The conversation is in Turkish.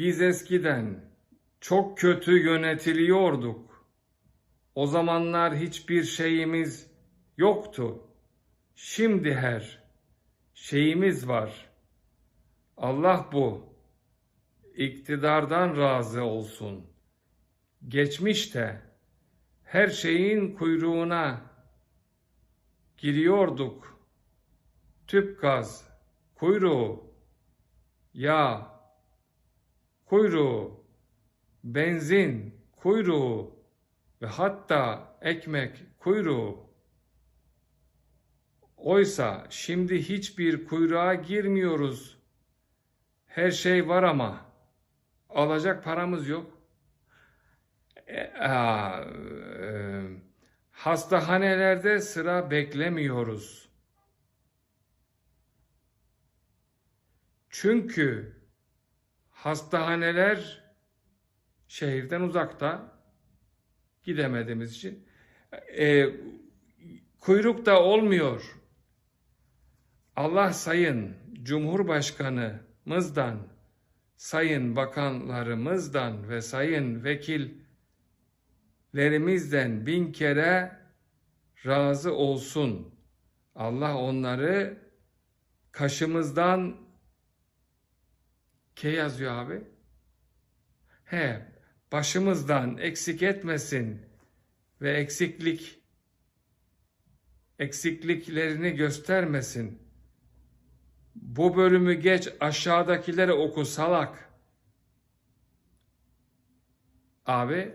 Biz eskiden çok kötü yönetiliyorduk. O zamanlar hiçbir şeyimiz yoktu. Şimdi her şeyimiz var. Allah bu iktidardan razı olsun. Geçmişte her şeyin kuyruğuna giriyorduk. Tüp gaz, kuyruğu, yağ, kuyruğu, benzin, kuyruğu ve hatta ekmek kuyruğu. Oysa şimdi hiçbir kuyruğa girmiyoruz. Her şey var ama alacak paramız yok. E, e, hastahanelerde sıra beklemiyoruz. Çünkü hastahaneler şehirden uzakta gidemediğimiz için e, kuyruk da olmuyor. Allah sayın Cumhurbaşkanımızdan, sayın bakanlarımızdan ve sayın vekillerimizden bin kere razı olsun. Allah onları kaşımızdan K yazıyor abi. He, başımızdan eksik etmesin ve eksiklik eksikliklerini göstermesin. Bu bölümü geç aşağıdakileri oku salak. Abi